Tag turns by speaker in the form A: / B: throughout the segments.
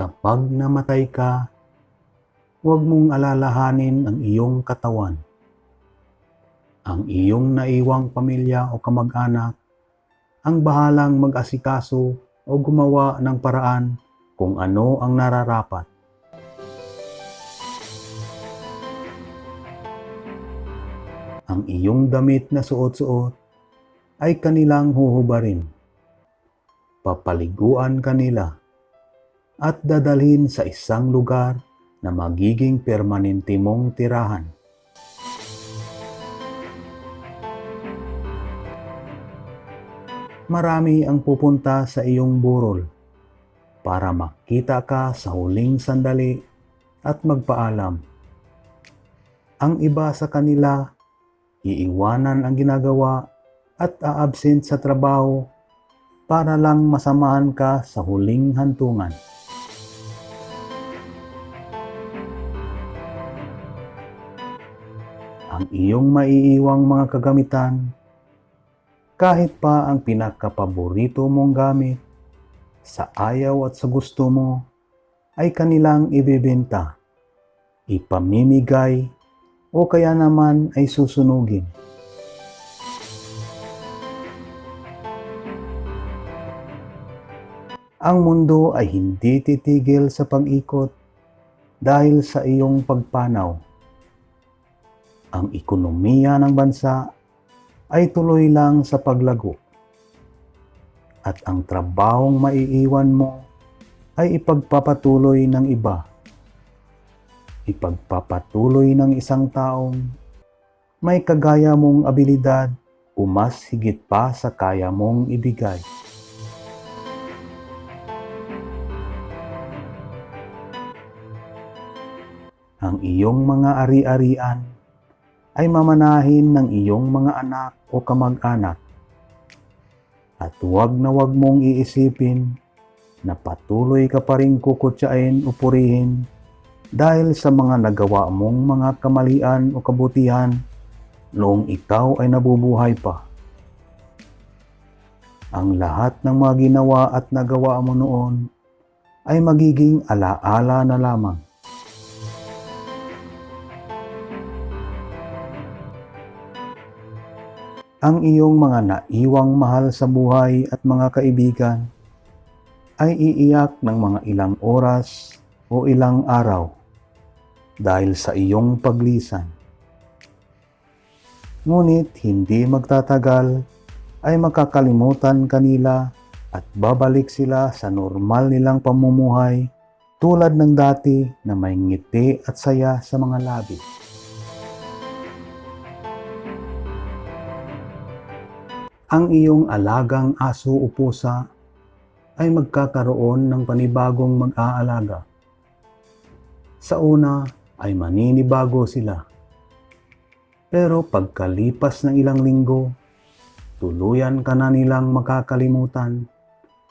A: kapag namatay ka, huwag mong alalahanin ang iyong katawan. Ang iyong naiwang pamilya o kamag-anak ang bahalang mag-asikaso o gumawa ng paraan kung ano ang nararapat. Ang iyong damit na suot-suot ay kanilang huhubarin. Papaliguan kanila at dadalhin sa isang lugar na magiging permanente mong tirahan. Marami ang pupunta sa iyong burol para makita ka sa huling sandali at magpaalam. Ang iba sa kanila, iiwanan ang ginagawa at aabsent sa trabaho para lang masamahan ka sa huling hantungan. Ang iyong maiiwang mga kagamitan, kahit pa ang pinakapaborito mong gamit, sa ayaw at sa gusto mo, ay kanilang ibebenta, ipamimigay, o kaya naman ay susunugin. Ang mundo ay hindi titigil sa pag-ikot dahil sa iyong pagpanaw. Ang ekonomiya ng bansa ay tuloy lang sa paglago. At ang trabahong maiiwan mo ay ipagpapatuloy ng iba. Ipagpapatuloy ng isang taong may kagaya mong abilidad o mas higit pa sa kaya mong ibigay. Ang iyong mga ari-arian ay mamanahin ng iyong mga anak o kamag-anak. At huwag na huwag mong iisipin na patuloy ka pa rin kukutsain o purihin dahil sa mga nagawa mong mga kamalian o kabutihan noong ikaw ay nabubuhay pa. Ang lahat ng mga ginawa at nagawa mo noon ay magiging alaala na lamang. Ang iyong mga naiwang mahal sa buhay at mga kaibigan ay iiyak ng mga ilang oras o ilang araw dahil sa iyong paglisan. Ngunit hindi magtatagal ay makakalimutan kanila at babalik sila sa normal nilang pamumuhay tulad ng dati na may ngiti at saya sa mga labi. Ang iyong alagang aso o pusa ay magkakaroon ng panibagong mag-aalaga. Sa una ay maninibago sila. Pero pagkalipas ng ilang linggo, tuluyan ka na nilang makakalimutan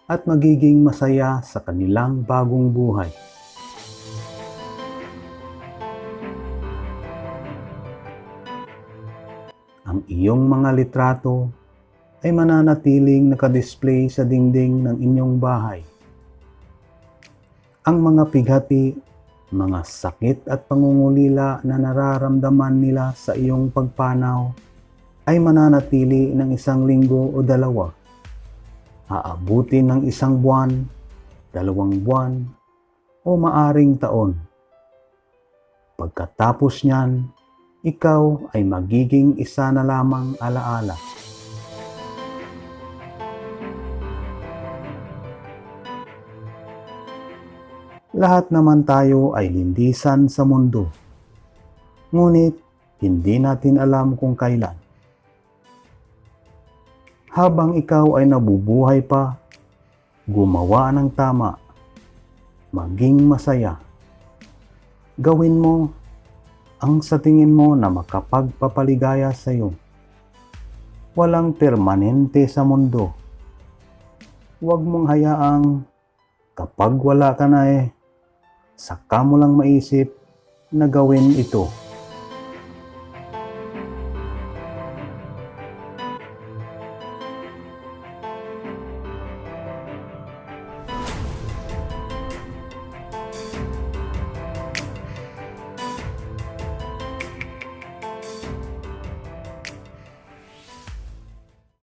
A: at magiging masaya sa kanilang bagong buhay. Ang iyong mga litrato ay mananatiling nakadisplay sa dingding ng inyong bahay. Ang mga pighati, mga sakit at pangungulila na nararamdaman nila sa iyong pagpanaw ay mananatili ng isang linggo o dalawa. Aabuti ng isang buwan, dalawang buwan, o maaring taon. Pagkatapos niyan, ikaw ay magiging isa na lamang alaala. Lahat naman tayo ay lindisan sa mundo. Ngunit hindi natin alam kung kailan. Habang ikaw ay nabubuhay pa, gumawa ng tama, maging masaya. Gawin mo ang sa tingin mo na makapagpapaligaya sa iyo. Walang permanente sa mundo. Huwag mong hayaang kapag wala ka na eh, saka mo lang maisip na gawin ito.